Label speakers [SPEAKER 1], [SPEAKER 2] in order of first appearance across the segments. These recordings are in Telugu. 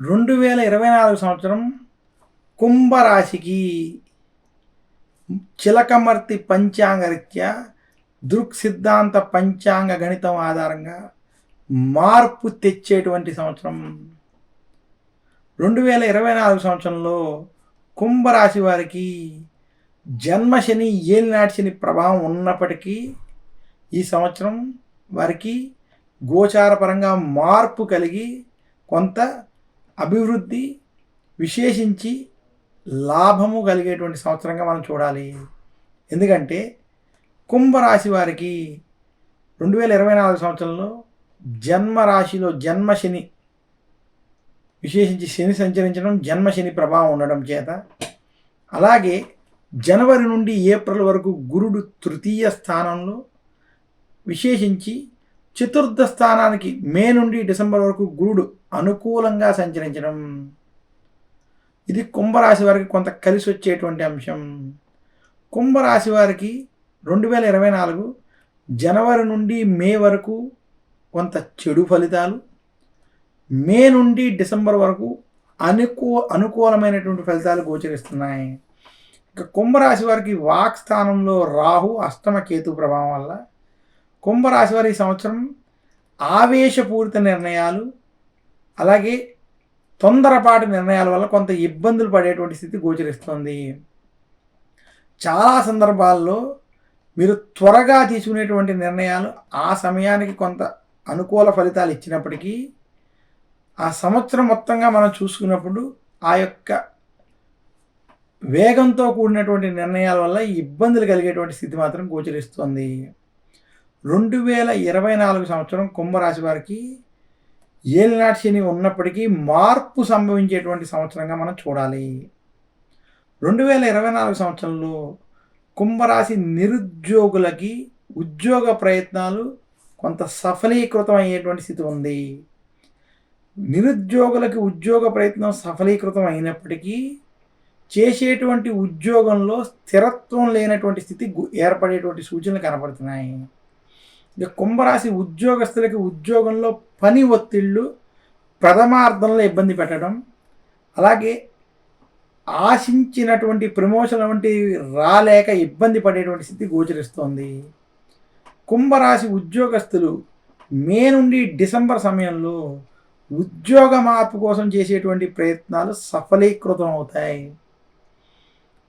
[SPEAKER 1] రెండు వేల ఇరవై నాలుగు సంవత్సరం కుంభరాశికి చిలకమర్తి పంచాంగ రీత్యా దృక్ సిద్ధాంత పంచాంగ గణితం ఆధారంగా మార్పు తెచ్చేటువంటి సంవత్సరం. రెండు వేల ఇరవై నాలుగు సంవత్సరంలో కుంభరాశి వారికి జన్మశని ఏలినాటి శని ప్రభావం ఉన్నప్పటికీ ఈ సంవత్సరం వారికి గోచారపరంగా మార్పు కలిగి కొంత అభివృద్ధి విశేషించి లాభము కలిగేటువంటి సంవత్సరంగా మనం చూడాలి. ఎందుకంటే కుంభరాశి వారికి రెండు వేల ఇరవై నాలుగు సంవత్సరంలో జన్మరాశిలో జన్మశని విశేషించి శని సంచరించడం జన్మశని ప్రభావం ఉండడం చేత. అలాగే జనవరి నుండి ఏప్రిల్ వరకు గురుడు తృతీయ స్థానంలో విశేషించి చతుర్థ స్థానానికి మే నుండి డిసెంబర్ వరకు గురుడు అనుకూలంగా సంచరించడం. ఇది కుంభరాశి వారికి కొంత కలిసి వచ్చేటువంటి అంశం. కుంభరాశి వారికి రెండు వేల ఇరవై నాలుగు జనవరి నుండి మే వరకు కొంత చెడు ఫలితాలు మే నుండి డిసెంబర్ వరకు అనుకూ అనుకూలమైనటువంటి ఫలితాలు గోచరిస్తున్నాయి. ఇక కుంభరాశి వారికి వాక్ స్థానంలో రాహు అష్టమ కేతు ప్రభావం వల్ల కుంభరాశి వారి సంవత్సరం ఆవేశపూరిత నిర్ణయాలు అలాగే తొందరపాటు నిర్ణయాల వల్ల కొంత ఇబ్బందులు పడేటువంటి స్థితి గోచరిస్తుంది. చాలా సందర్భాల్లో మీరు త్వరగా తీసుకునేటువంటి నిర్ణయాలు ఆ సమయానికి కొంత అనుకూల ఫలితాలు ఇచ్చినప్పటికీ ఆ సంవత్సరం మొత్తంగా మనం చూసుకున్నప్పుడు ఆ యొక్క వేగంతో కూడినటువంటి నిర్ణయాల వల్ల ఇబ్బందులు కలిగేటువంటి స్థితి మాత్రం గోచరిస్తుంది. రెండు వేల ఇరవై నాలుగు సంవత్సరం కుంభరాశి వారికి ఏలినాటి శని ఉన్నప్పటికీ మార్పు సంభవించేటువంటి సంవత్సరంగా మనం చూడాలి. రెండు వేల ఇరవై నాలుగు సంవత్సరంలో కుంభరాశి నిరుద్యోగులకి ఉద్యోగ ప్రయత్నాలు కొంత సఫలీకృతం అయ్యేటువంటి స్థితి ఉంది. నిరుద్యోగులకి ఉద్యోగ ప్రయత్నం సఫలీకృతం అయినప్పటికీ చేసేటువంటి ఉద్యోగంలో స్థిరత్వం లేనటువంటి స్థితి ఏర్పడేటువంటి సూచనలు కనపడుతున్నాయి. ఇక కుంభరాశి ఉద్యోగస్తులకి ఉద్యోగంలో పని ఒత్తిళ్ళు ప్రథమార్థంలో ఇబ్బంది పెట్టడం అలాగే ఆశించినటువంటి ప్రమోషన్ వంటివి రాలేక ఇబ్బంది పడేటువంటి స్థితి గోచరిస్తోంది. కుంభరాశి ఉద్యోగస్తులు మే నుండి డిసెంబర్ సమయంలో ఉద్యోగ మార్పు కోసం చేసేటువంటి ప్రయత్నాలు సఫలీకృతం అవుతాయి.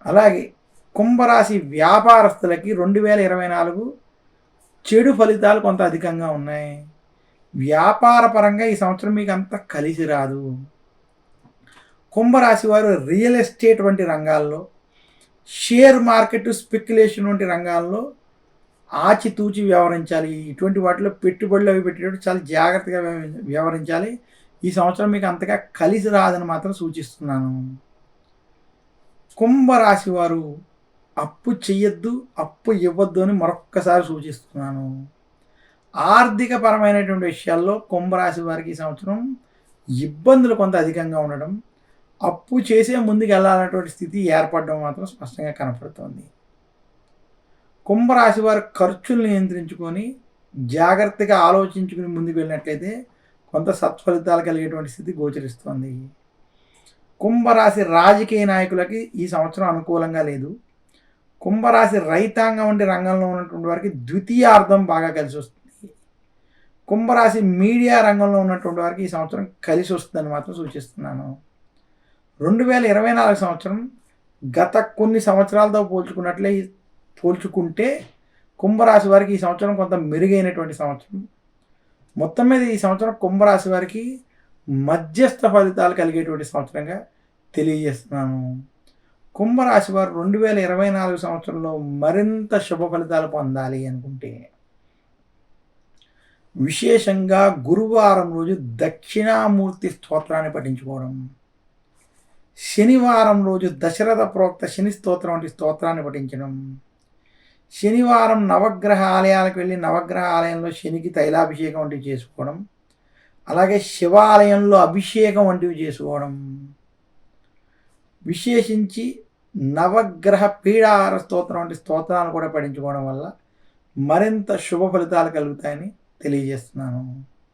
[SPEAKER 1] అలాగే కుంభరాశి వ్యాపారస్తులకి రెండు వేల ఇరవై నాలుగు చెడు ఫలితాలు కొంత అధికంగా ఉన్నాయి. వ్యాపార పరంగా ఈ సంవత్సరం మీకు అంత కలిసి రాదు. కుంభరాశి వారు రియల్ ఎస్టేట్ వంటి రంగాల్లో షేర్ మార్కెట్ స్పెక్యులేషన్ వంటి రంగాల్లో ఆచితూచి వ్యవహరించాలి. ఇటువంటి వాటిలో పెట్టుబడులు అవి పెట్టేటప్పుడు చాలా జాగ్రత్తగా వ్యవహరించాలి. ఈ సంవత్సరం మీకు అంతగా కలిసి రాదని మాత్రం సూచిస్తున్నాను. కుంభరాశి వారు అప్పు చెయ్యొద్దు అప్పు ఇవ్వద్దు అని మరొక్కసారి సూచిస్తున్నాను. ఆర్థిక పరమైనటువంటి విషయాల్లో కుంభరాశి వారికి ఈ సంవత్సరం ఇబ్బందులు కొంత అధికంగా ఉండడం అప్పు చేసే ముందుకు వెళ్ళాలన్నటువంటి స్థితి ఏర్పడడం మాత్రం స్పష్టంగా కనపడుతోంది. కుంభరాశి వారి ఖర్చులు నియంత్రించుకొని జాగ్రత్తగా ఆలోచించుకుని ముందుకు వెళ్ళినట్లయితే కొంత సత్ఫలితాలు కలిగేటువంటి స్థితి గోచరిస్తోంది. కుంభరాశి రాజకీయ నాయకులకి ఈ సంవత్సరం అనుకూలంగా లేదు. కుంభరాశి రైతాంగం వంటి రంగంలో ఉన్నటువంటి వారికి ద్వితీయార్థం బాగా కలిసి వస్తుంది. కుంభరాశి మీడియా రంగంలో ఉన్నటువంటి వారికి ఈ సంవత్సరం కలిసి వస్తుందని మాత్రం సూచిస్తున్నాను. రెండు వేల ఇరవై నాలుగు సంవత్సరం గత కొన్ని సంవత్సరాలతో పోల్చుకున్నట్లే పోల్చుకుంటే కుంభరాశి వారికి ఈ సంవత్సరం కొంత మెరుగైనటువంటి సంవత్సరం. మొత్తం మీద ఈ సంవత్సరం కుంభరాశి వారికి మధ్యస్థ ఫలితాలు కలిగేటువంటి సంవత్సరంగా తెలియజేస్తున్నాను. కుంభరాశి వారు రెండు వేల ఇరవై నాలుగు సంవత్సరంలో మరింత శుభ ఫలితాలు పొందాలి అనుకుంటే విశేషంగా గురువారం రోజు దక్షిణామూర్తి స్తోత్రాన్ని పఠించుకోవడం శనివారం రోజు దశరథ ప్రోక్త శని స్తోత్రం వంటి స్తోత్రాన్ని పఠించడం శనివారం నవగ్రహ ఆలయాలకు వెళ్ళి నవగ్రహ ఆలయంలో శనికి తైలాభిషేకం వంటివి చేసుకోవడం అలాగే శివాలయంలో అభిషేకం వంటివి చేసుకోవడం విశేషించి నవగ్రహ పీడాహార స్తోత్రం వంటి స్తోత్రాలు కూడా పఠించుకోవడం వల్ల మరింత శుభ ఫలితాలు కలుగుతాయని తెలియజేస్తున్నాను.